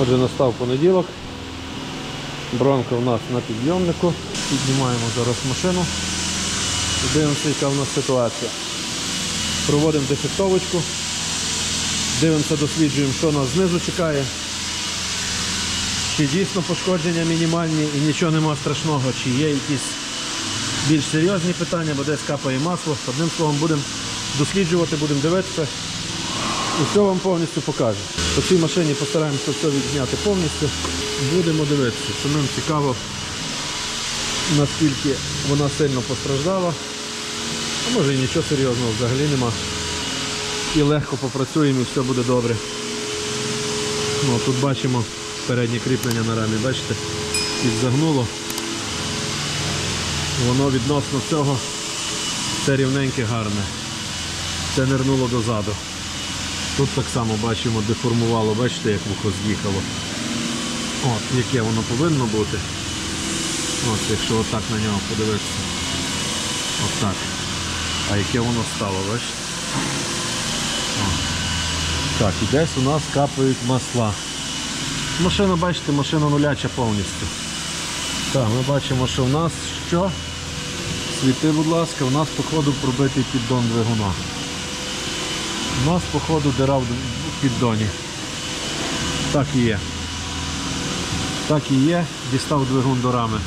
Отже, настав понеділок. Бронка у нас на підйомнику. Піднімаємо зараз машину. Дивимося, яка в нас ситуація. Проводимо дефектовочку. Дивимося, досліджуємо, що нас знизу чекає. Чи дійсно пошкодження мінімальні і нічого нема страшного, чи є якісь більш серйозні питання, бо десь капає масло. Одним словом, будемо досліджувати, будемо дивитися. І все вам повністю покажу. По цій машині постараємося все відзняти повністю. Будемо дивитися. Самим цікаво, наскільки вона сильно постраждала. А може і нічого серйозного взагалі нема. І легко попрацюємо і все буде добре. Ну, тут бачимо переднє кріплення на рамі, бачите, підзагнуло. Воно відносно цього це рівненьке гарне. Це нирнуло дозаду. Тут так само бачимо, деформувало, бачите, як вухо з'їхало. От, яке воно повинно бути. От, якщо отак на нього подивитися. Отак. А яке воно стало, бачите? Так, і десь у нас капають масла. Машина, бачите, машина нуляча повністю. Так, ми бачимо, що в нас що? Світи, будь ласка, у нас походу пробитий піддон двигуна. У нас, походу, дира в піддоні. Так і є. Так і є. Дістав двигун до рами.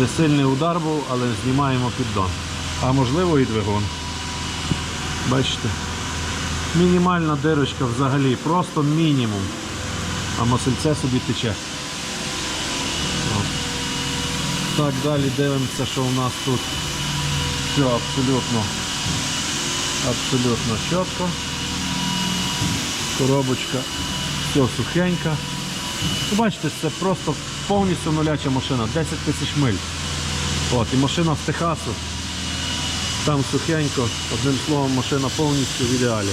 Не сильний удар був, але знімаємо піддон. А можливо і двигун. Бачите? Мінімальна дирочка взагалі, просто мінімум. А масельце собі тече. Так, далі дивимося, що у нас тут все абсолютно абсолютно чітко. Коробочка все сухенька. Бачите, це просто повністю нуляча машина, 10 тисяч миль. От, і машина з Техасу. Там сухенько, одним словом, машина повністю в ідеалі.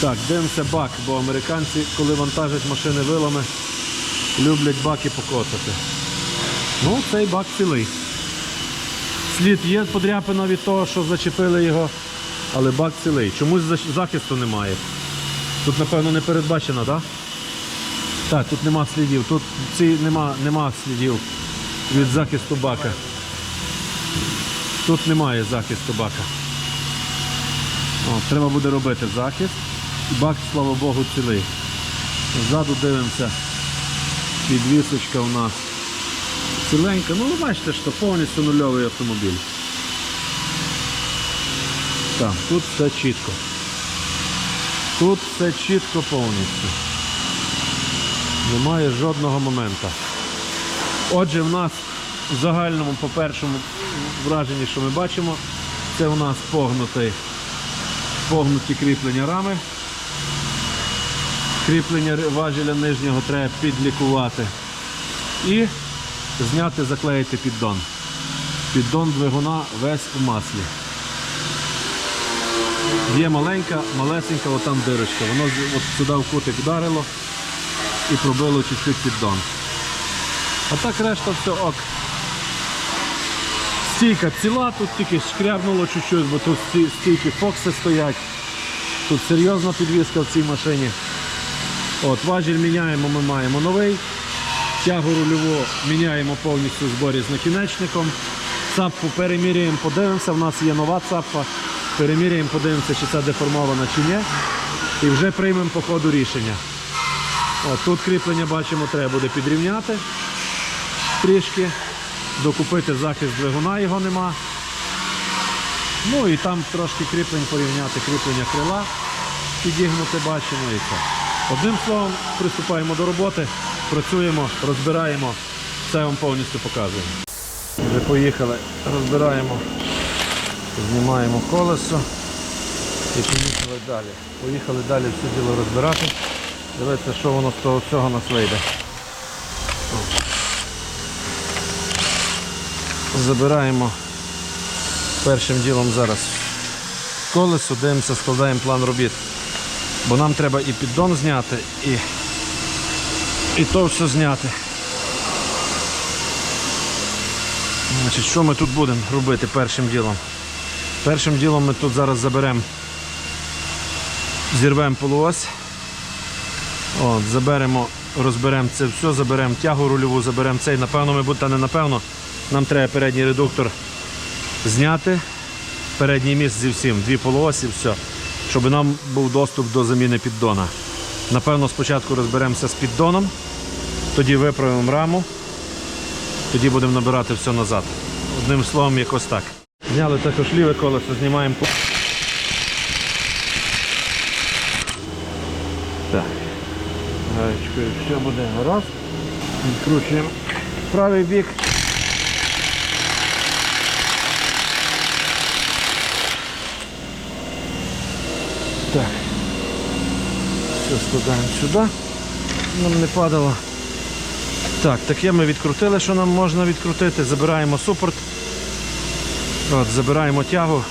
Так, дивимося бак, бо американці, коли вантажать машини вилами, люблять баки покотати. Ну, цей бак цілий. Слід є подряпина від того, що зачепили його, але бак цілий. Чомусь захисту немає. Тут, напевно, не передбачено, так? Так, тут нема слідів. Тут ці нема, нема слідів від захисту бака. Тут немає захисту бака. О, треба буде робити захист. Бак, слава Богу, цілий. Ззаду дивимося. Підвісочка у нас ціленька. Ну, ви бачите, що повністю нульовий автомобіль. Так, тут все чітко. Тут все чітко повністю. Немає жодного моменту. Отже, в нас в загальному, по першому враженні, що ми бачимо, це у нас погнутий, погнуті кріплення рами. Кріплення важеля нижнього треба підлікувати. І зняти, заклеїти піддон. Піддон двигуна весь у маслі. Є маленька, малесенька, отам дирочка. Воно от сюди в кутик вдарило і пробило чуть-чуть піддон. А так решта все ок. Стійка ціла, тут тільки шкрябнуло чуть-чуть, бо тут сті- стійки фокси стоять. Тут серйозна підвізка в цій машині. От, важіль міняємо, ми маємо новий. Тягу рульову міняємо повністю в зборі з накінечником. Цапку переміряємо, подивимося. У нас є нова цапка. Переміряємо, подивимося, чи це деформована чи ні. І вже приймемо по ходу рішення. От, тут кріплення бачимо, треба буде підрівняти трішки. Докупити захист двигуна його нема. Ну і там трошки кріплень порівняти, кріплення крила підігнути бачимо і це. Одним словом, приступаємо до роботи, працюємо, розбираємо, все вам повністю показуємо. Вже поїхали, розбираємо, знімаємо колесо і поїхали далі. Поїхали далі все діло розбирати. Дивіться, що воно з того всього нас вийде. Забираємо першим ділом зараз колесо, дивимося, складаємо план робіт. Бо нам треба і піддон зняти, і, і то все зняти. Значить, що ми тут будемо робити першим ділом? Першим ділом ми тут зараз заберемо, зірвемо полуось, заберемо розберемо це все, заберемо тягу рульову, заберемо цей. Напевно, ми будемо, не напевно, нам треба передній редуктор зняти. Передній міст зі всім, дві полуосі, все. Щоб нам був доступ до заміни піддона. Напевно, спочатку розберемося з піддоном, тоді виправимо раму, тоді будемо набирати все назад. Одним словом, якось так. Зняли також ліве колесо, знімаємо. Так. Гаєчкою все буде гаразд. Відкручуємо правий бік. Так. Все складаємо сюди. Нам не падало. Так, таке ми відкрутили, що нам можна відкрутити. Забираємо супорт. От, забираємо тягу.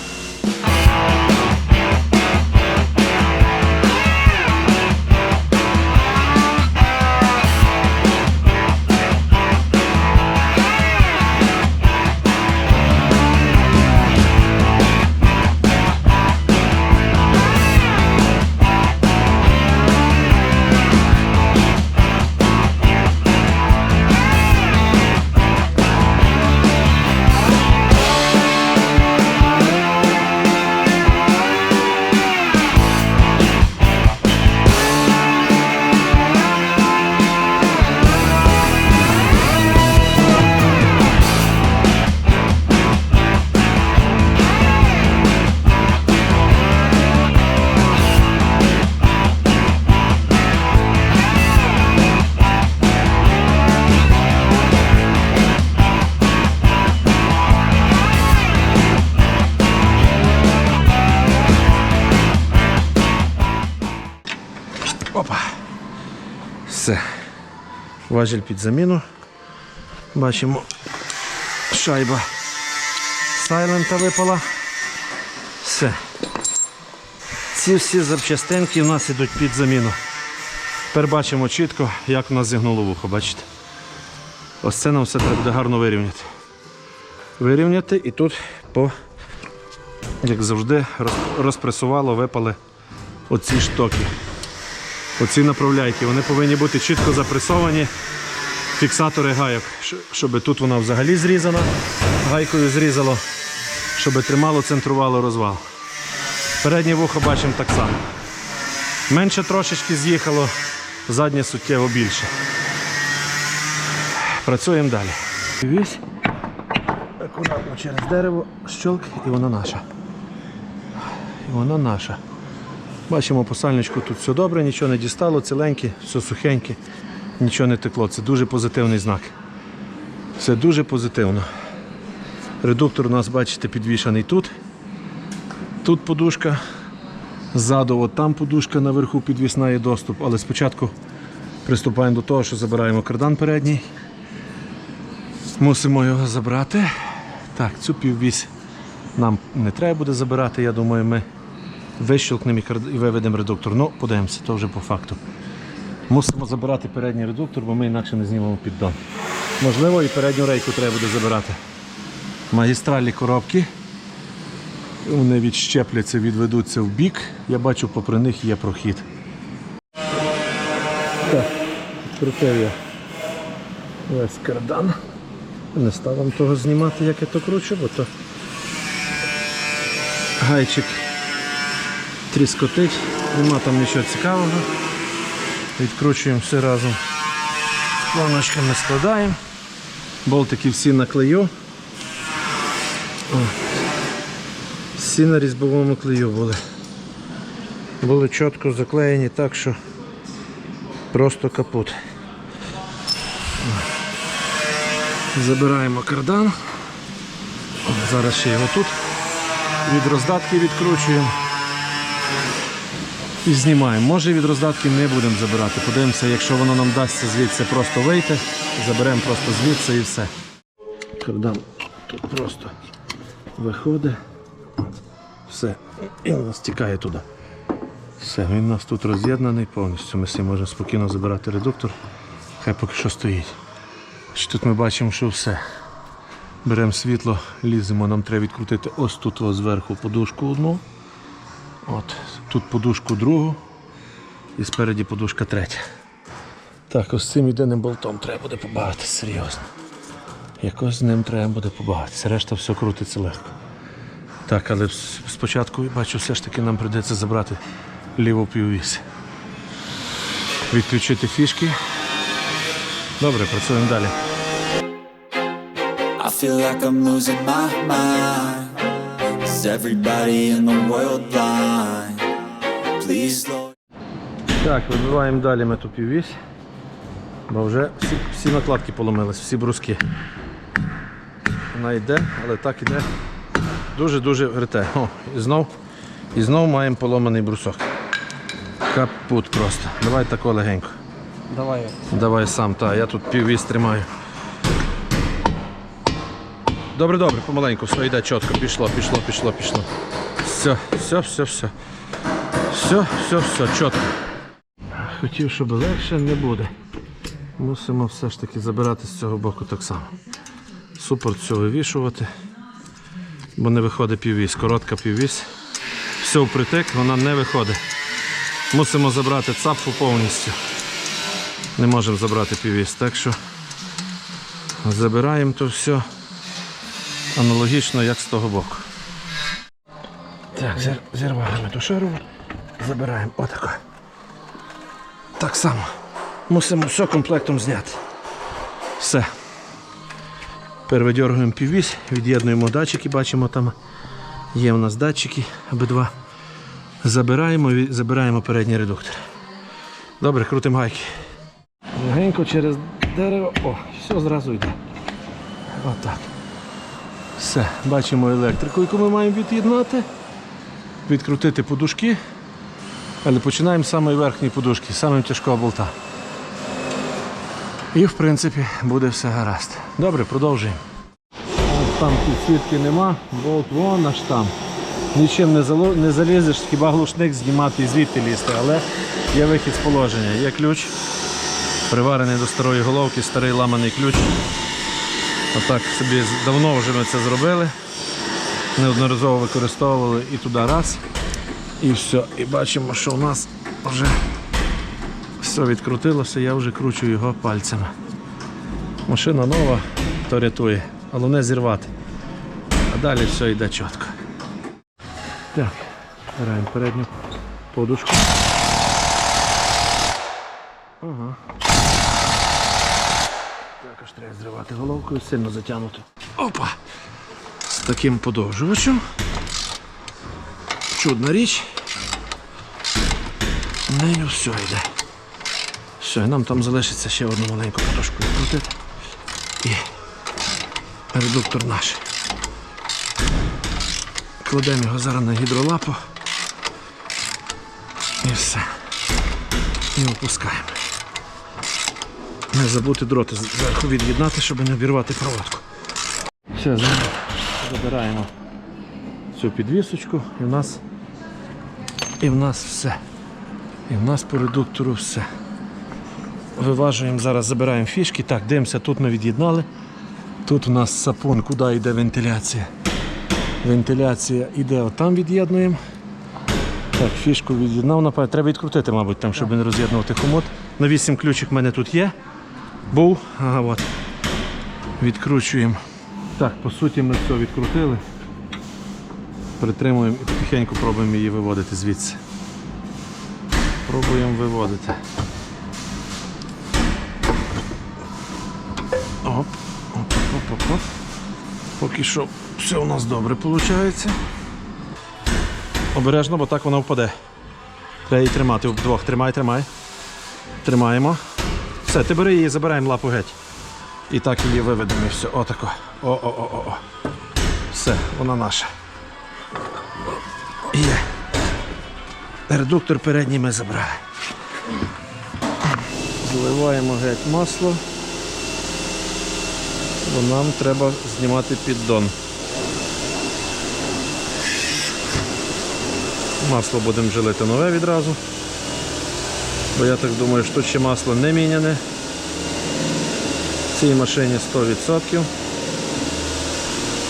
Важіль під заміну. Бачимо, шайба сайлента випала. Все. Ці всі запчастинки у нас йдуть під заміну. Тепер бачимо чітко, як у нас зігнуло вухо, бачите? Ось це нам все треба буде гарно вирівняти. Вирівняти і тут по, як завжди, розпресувало, випали оці штоки. Оці направляйки, вони повинні бути чітко запресовані. Фіксатори гайок, щоб тут вона взагалі зрізана, гайкою зрізало, щоб тримало, центрувало розвал. Переднє вухо бачимо так само. Менше трошечки з'їхало, заднє суттєво більше. Працюємо далі. Вісь. Акуратно через дерево, щелк, і вона наша. І вона наша. Бачимо по сальничку тут все добре, нічого не дістало, ціленьке, все сухеньке, нічого не текло. Це дуже позитивний знак. Це дуже позитивно. Редуктор у нас, бачите, підвішаний тут. Тут подушка. Ззаду, от там подушка наверху підвісна є доступ, але спочатку приступаємо до того, що забираємо кардан передній. Мусимо його забрати. Так, цю піввісь нам не треба буде забирати, я думаю, ми вищелкнемо і виведемо редуктор. Ну, подивимося, то вже по факту. Мусимо забирати передній редуктор, бо ми інакше не знімемо піддон. Можливо, і передню рейку треба буде забирати. Магістральні коробки. Вони відщепляться, відведуться в бік. Я бачу, попри них є прохід. Так, відкрутив я весь кардан. Не став того знімати, як я то кручу, бо то гайчик тріскотить, нема там нічого цікавого. Відкручуємо все разом. Планочками складаємо. Болтики всі на клею. О. Всі на різьбовому клею були. Були чітко заклеєні так, що просто капут. Забираємо кардан. Зараз ще його тут від роздатки відкручуємо і знімаємо. Може від роздатки не будемо забирати. Подивимося, якщо воно нам дасться звідси просто вийти, заберемо просто звідси і все. Кардан тут просто виходить. Все. І воно стікає туди. Все, він у нас тут роз'єднаний повністю. Ми всі можемо спокійно забирати редуктор. Хай поки що стоїть. Тут ми бачимо, що все. Беремо світло, ліземо, нам треба відкрутити ось тут ось зверху подушку одну. От, тут подушку другу і спереді подушка третя. Так, ось цим єдиним болтом треба буде побавитися, серйозно. Якось з ним треба буде побавитися. Решта все крутиться легко. Так, але спочатку бачу, все ж таки нам прийдеться забрати ліву піввісь. Відключити фішки. Добре, працюємо далі. I feel like I'm losing my mind. Is everybody in the world blind? Please, Lord. Так, вибиваємо далі ми ту піввісь. Бо вже всі, всі накладки поломились, всі бруски. Вона йде, але так іде. Дуже-дуже грите. О, і знов, і знов маємо поломаний брусок. Капут просто. Давай тако легенько. Давай. Давай сам, та, я тут піввіз тримаю. Добре, добре, помаленьку, все йде чітко. Пішло, пішло, пішло, пішло. Все, все, все, все. Все, все, все, чітко. Хотів, щоб легше не буде. Мусимо все ж таки забирати з цього боку так само. Супорт все вивішувати, бо не виходить піввіз. Коротка піввіз. Все впритик, вона не виходить. Мусимо забрати цапфу повністю. Не можемо забрати піввіз, так що забираємо то все аналогічно, як з того боку. Так, зір- зірвали ми ту шарову, забираємо отако. Так само. Мусимо все комплектом зняти. Все. Перевидергуємо піввіз, від'єднуємо датчики, бачимо там є у нас датчики обидва. Забираємо і забираємо передній редуктор. Добре, крутимо гайки. Легенько через дерево. О, все зразу йде. Отак. Все, бачимо електрику, яку ми маємо від'єднати. Відкрутити подушки. Але починаємо з самої верхньої подушки, з самого тяжкого болта. І в принципі буде все гаразд. Добре, продовжуємо. Там підсвітки нема, болт вон аж там. Нічим не, зало- не залізеш, хіба глушник знімати і звідти лізти, але є вихід з положення. Є ключ, приварений до старої головки, старий ламаний ключ. Отак собі давно вже ми це зробили. Неодноразово використовували і туди раз. І все. І бачимо, що у нас вже все відкрутилося, я вже кручу його пальцями. Машина нова, то рятує. Головне зірвати. А далі все йде чітко. Так, збираємо передню подушку. Ага. Також треба головкою, сильно затягнути. Опа! З таким подовжувачем. Чудна річ. Нею все йде. Все, і нам там залишиться ще одну маленьку подушку відкрутити. І редуктор наш. Кладемо його зараз на гідролапу. І все. І опускаємо. Не забути дроти зверху від'єднати, щоб не обірвати проводку. Все, забираємо цю підвісочку і в нас і в нас все. І в нас по редуктору все. Виважуємо зараз, забираємо фішки. Так, дивимося, тут ми від'єднали. Тут у нас сапун, куди йде вентиляція. Вентиляція йде отам від'єднуємо. Так, фішку від'єднав, напевно. Треба відкрутити, мабуть, там, щоб не роз'єднувати хомут. На 8 ключик в мене тут є. Був. Ага, от. Відкручуємо. Так, по суті, ми все відкрутили. Притримуємо і потихеньку пробуємо її виводити звідси. Пробуємо виводити. Оп, оп, оп, оп, оп. Поки що все у нас добре виходить. Обережно, бо так вона впаде. Треба її тримати вдвох. Тримай, тримай. Тримаємо. Все, ти бери її, забираємо лапу геть. І так її виведемо і все. Отако. О-о-о-о. Все, вона наша. Є. Редуктор передній ми забрали. Зливаємо геть масло. Бо нам треба знімати піддон. Масло будемо жилити нове відразу. Бо я так думаю, що тут ще масло не міняне. В цій машині 100%.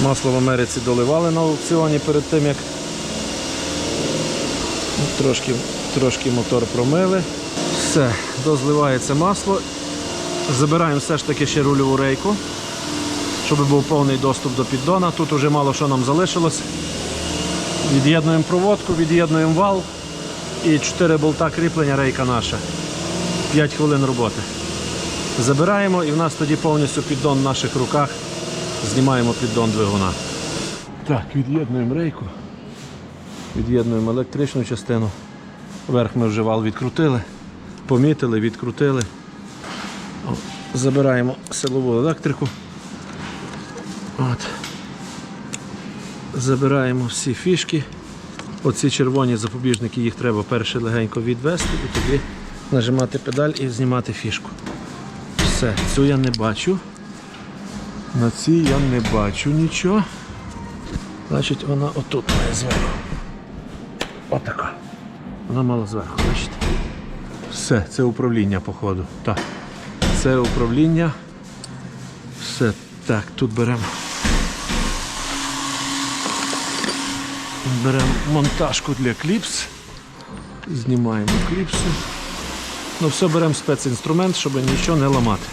Масло в Америці доливали на аукціоні перед тим, як трошки, трошки мотор промили. Все, дозливається масло. Забираємо все ж таки ще рульову рейку, щоб був повний доступ до піддона. Тут уже мало що нам залишилось. Від'єднуємо проводку, від'єднуємо вал і 4 болта кріплення рейка наша. 5 хвилин роботи. Забираємо і в нас тоді повністю піддон в наших руках. Знімаємо піддон двигуна. Так, від'єднуємо рейку. Від'єднуємо електричну частину. Верх ми вже вал відкрутили, помітили, відкрутили. Забираємо силову електрику. От. Забираємо всі фішки. Оці червоні запобіжники, їх треба перше легенько відвести і тоді нажимати педаль і знімати фішку. Все, цю я не бачу. На цій я не бачу нічого. Значить, вона отут має зверху. Отака. Вона мала зверху, бачите? Все, це управління, походу. Так. Це управління. Все. Так, тут беремо. Беремо монтажку для кліпс. Знімаємо кліпси. Ну, все беремо спецінструмент, щоб нічого не ламати.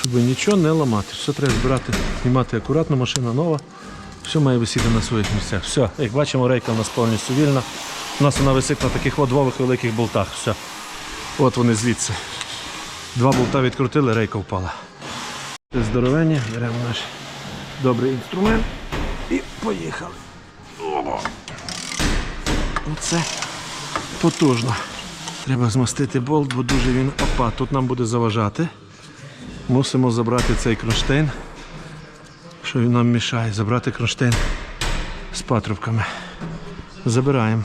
Щоб нічого не ламати. Все треба збирати, знімати акуратно, машина нова. Все має висіти на своїх місцях. Все, як бачимо, рейка у нас повністю вільна. У нас вона висить на таких от двох великих болтах. Все. От вони звідси. Два болта відкрутили, рейка впала. Здоровення, беремо наш добрий інструмент і поїхали. Оце потужно. Треба змастити болт, бо дуже він опа. Тут нам буде заважати. Мусимо забрати цей кронштейн, що він нам мішає. Забрати кронштейн з патрубками. Забираємо.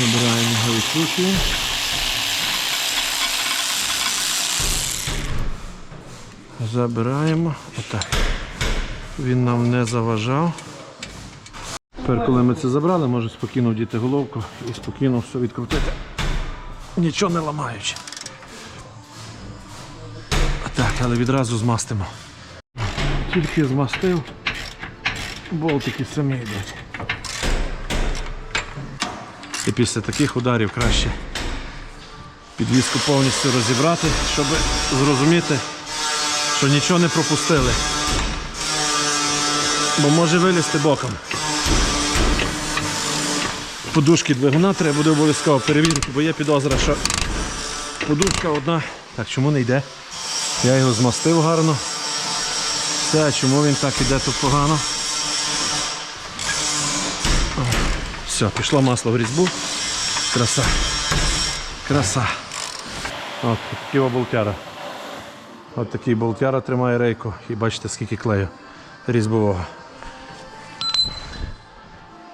Забираємо його відкручуємо. Забираємо. Отак. Він нам не заважав. Тепер, коли ми це забрали, можу спокійно вдіти головку і спокійно все відкрутити. Нічого не ламаючи. Так, але відразу змастимо. Тільки змастив, болтики самі йдуть. І після таких ударів краще підвіску повністю розібрати, щоб зрозуміти, що нічого не пропустили. Бо може вилізти боком. Подушки двигуна треба буде обов'язково перевірити, бо є підозра, що подушка одна. Так, чому не йде? Я його змастив гарно. Все, чому він так іде тут погано? Все, пішло масло в різьбу. Краса. Краса. От такий болтяра. От такий болтяра тримає рейку і бачите скільки клею різьбового.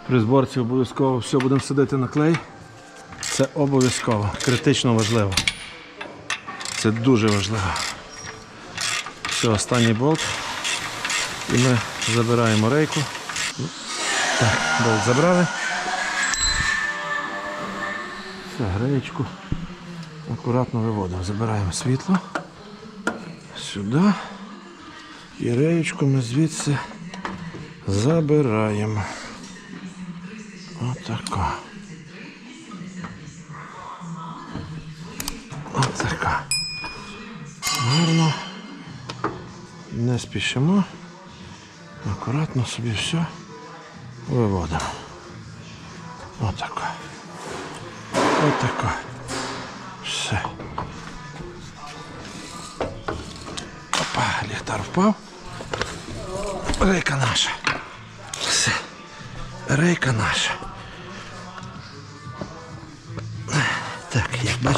При зборці обов'язково все будемо садити на клей. Це обов'язково, критично важливо. Це дуже важливо. Все, останній болт. І ми забираємо рейку. Так, болт забрали. Все, греєчку. Акуратно виводимо. Забираємо світло. Сюди. І реєчку ми звідси забираємо. Отака. Отака. Гарно. Не спішимо. Акуратно собі все виводимо. Отако. Отако. Все. Опа, ліхтар впав. Рейка наша. Все. Рейка наша.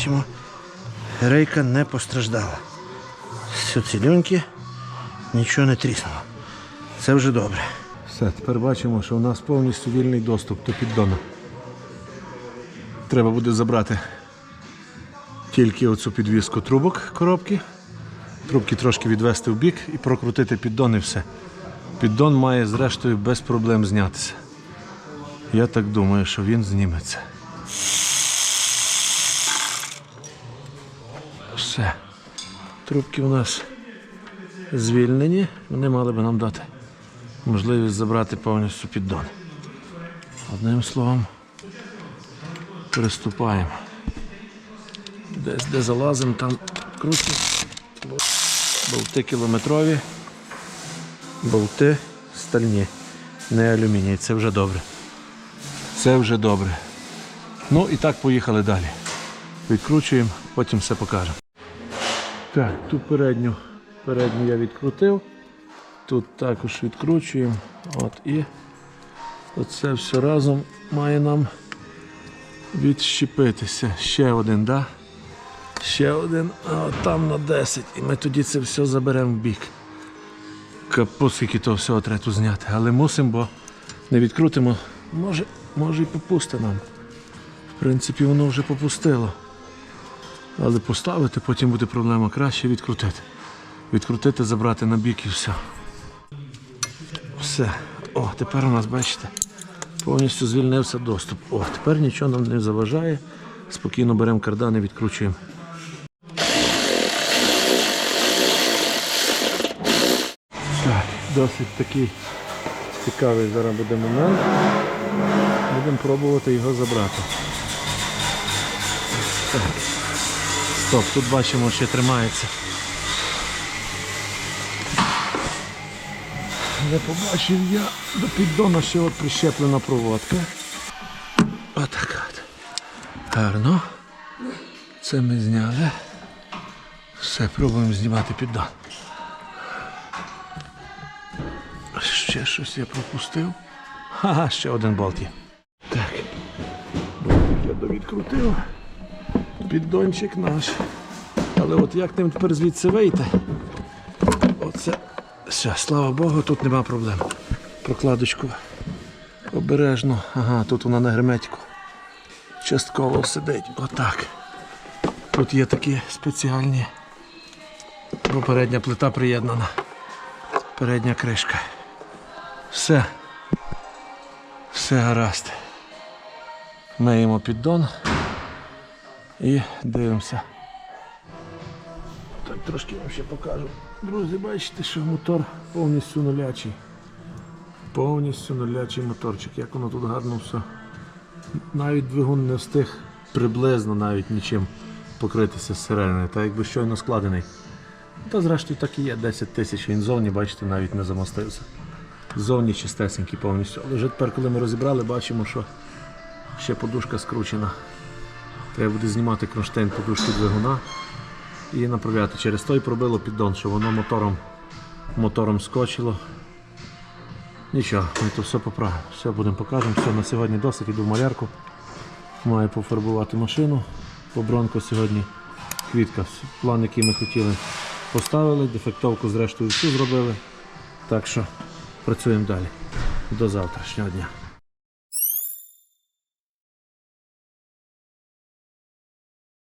Бачимо, рейка не постраждала. Все цілюньке, нічого не тріснуло. Це вже добре. Все, тепер бачимо, що у нас повністю вільний доступ до піддону. Треба буде забрати тільки оцю підвіску трубок коробки. Трубки трошки відвести в бік і прокрутити піддон і все. Піддон має зрештою без проблем знятися. Я так думаю, що він зніметься. Все. Трубки у нас звільнені. Вони мали би нам дати можливість забрати повністю піддон. Одним словом, приступаємо. Десь де залазимо, там крутимо. Болти кілометрові. Болти стальні, не алюміній. Це вже добре. Це вже добре. Ну і так поїхали далі. Відкручуємо, потім все покажемо. Так, ту передню, передню я відкрутив. Тут також відкручуємо. От і оце все разом має нам відщепитися. Ще один, да? Ще один, а там на 10. І ми тоді це все заберемо в бік. Капу, скільки того всього треба тут зняти. Але мусимо, бо не відкрутимо. Може, може і попусти нам. В принципі, воно вже попустило. Але поставити потім буде проблема. Краще відкрутити. Відкрутити, забрати на бік і все. Все. О, тепер у нас, бачите, повністю звільнився доступ. О, тепер нічого нам не заважає. Спокійно беремо кардан і відкручуємо. Так, досить такий цікавий зараз буде момент. Будемо пробувати його забрати. Так. Стоп, тут бачимо, ще тримається. Не побачив я до піддону ще от прищеплена проводка. Отак от. Гарно. Це ми зняли. Все, пробуємо знімати піддон. Ще щось я пропустив. Ага, ще один болт є. Так. Болтик я довідкрутив. Піддончик наш. Але от як ним тепер звідси вийти? Оце. Все, слава Богу, тут нема проблем. Прокладочку обережно. Ага, тут вона на герметику. Частково сидить. Отак. Тут є такі спеціальні. Бо передня плита приєднана. Передня кришка. Все. Все гаразд. Миємо піддон і дивимося. Так, трошки вам ще покажу. Друзі, бачите, що мотор повністю нулячий. Повністю нулячий моторчик. Як воно тут гарно все. Навіть двигун не встиг приблизно навіть нічим покритися зсередини, та якби щойно складений. Та зрештою так і є, 10 тисяч він зовні, бачите, навіть не замостився. Зовні чистесенький повністю. Але вже тепер, коли ми розібрали, бачимо, що ще подушка скручена. Треба буде знімати кронштейн подушки двигуна і направляти. Через той пробило піддон, що воно мотором, мотором скочило. Нічого, ми то все поправимо. Все будемо покажемо. Все, на сьогодні досить, іду в малярку. Маю пофарбувати машину. По бронку сьогодні квітка. План, який ми хотіли, поставили, дефектовку зрештою всю зробили. Так що працюємо далі. До завтрашнього дня.